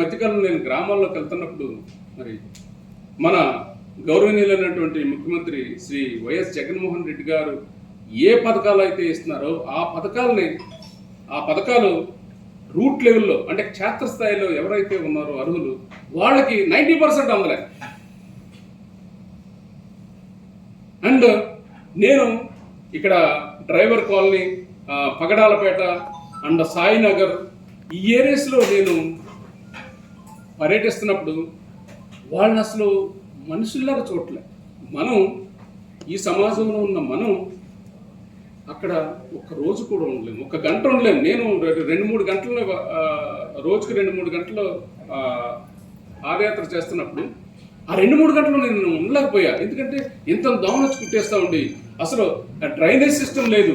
మధ్యకాలంలో నేను గ్రామాల్లోకి వెళ్తున్నప్పుడు మరి మన గౌరవనీయులైనటువంటి ముఖ్యమంత్రి శ్రీ వైఎస్ జగన్మోహన్ రెడ్డి గారు ఏ పథకాలు అయితే ఇస్తున్నారో ఆ పథకాలని ఆ పథకాలు రూట్ లెవెల్లో అంటే క్షేత్రస్థాయిలో ఎవరైతే ఉన్నారో అర్హులు వాళ్ళకి నైంటీ పర్సెంట్ అందలే అండ్ నేను ఇక్కడ driver colony Pagadalapeta and Sainagar ఈ ఏరియాస్లో నేను పర్యటిస్తున్నప్పుడు వాళ్ళని అసలు మనుషుల్లాగా చూడలే మనం ఈ సమాజంలో ఉన్న మనం అక్కడ ఒక రోజు కూడా ఉండలేము ఒక గంట ఉండలేము నేను రెండు మూడు గంటలు రోజుకి రెండు మూడు గంటలు పాదయాత్ర చేస్తున్నప్పుడు ఆ రెండు మూడు గంటలు నేను ఉండలేకపోయా. ఎందుకంటే ఇంత దోమలు వచ్చి కుట్టేస్తూ ఉండి. అసలు డ్రైనేజ్ సిస్టమ్ లేదు.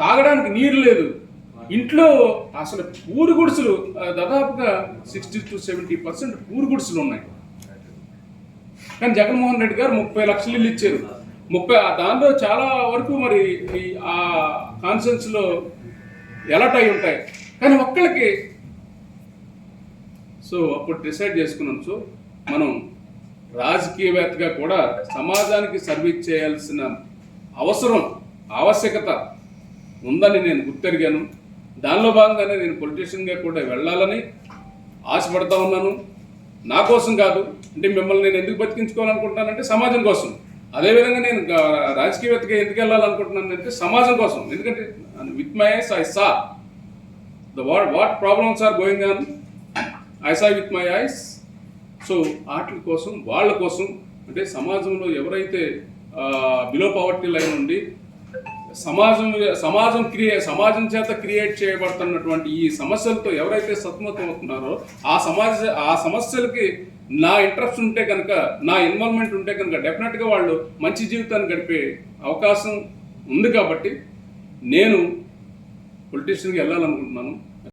తాగడానికి నీరు లేదు. ఇంట్లో అసలు పూరి గుడుసులు దాదాపుగా సిక్స్టీ టు సెవెంటీ పర్సెంట్ పూరి గుడుసులు ఉన్నాయి. కానీ జగన్మోహన్ రెడ్డి గారు ముప్పై లక్షలు ఇల్లు ఇచ్చారు. ముప్పై ఆ దానిలో చాలా వరకు మరి ఈ ఆ కాన్సెన్స్లో ఎలర్ట్ అయి ఉంటాయి. కానీ ఒక్కళ్ళకి సో అప్పుడు డిసైడ్ చేసుకున్నాం. సో మనం రాజకీయవేత్తగా కూడా సమాజానికి సర్వీస్ చేయాల్సిన అవసరం ఆవశ్యకత ఉందని నేను గుర్తెరిగాను. దానిలో భాగంగానే నేను పొలిటీషియన్గా కూడా వెళ్ళాలని ఆశపడతా ఉన్నాను. నా కోసం కాదు అంటే మిమ్మల్ని నేను ఎందుకు బతికించుకోవాలనుకుంటున్నానంటే సమాజం కోసం. అదేవిధంగా నేను రాజకీయవేత్తగా ఎందుకు వెళ్ళాలనుకుంటున్నాను అంటే సమాజం కోసం. ఎందుకంటే with my eyes I saw the what what problems are going on I saw with my eyes so వాటి కోసం వాళ్ళ కోసం అంటే సమాజంలో ఎవరైతే బిలో పవర్టీ లైన్ ఉండి సమాజం సమాజం క్రియే సమాజం చేత క్రియేట్ చేయబడుతున్నటువంటి ఈ సమస్యలతో ఎవరైతే సతమతం అవుతున్నారో ఆ సమాజ ఆ సమస్యలకి నా ఇంట్రెస్ట్ ఉంటే కనుక నా ఇన్వాల్వ్మెంట్ ఉంటే కనుక డెఫినెట్గా వాళ్ళు మంచి జీవితాన్ని గడిపే అవకాశం ఉంది కాబట్టి నేను పొలిటీషియన్కి వెళ్ళాలనుకుంటున్నాను.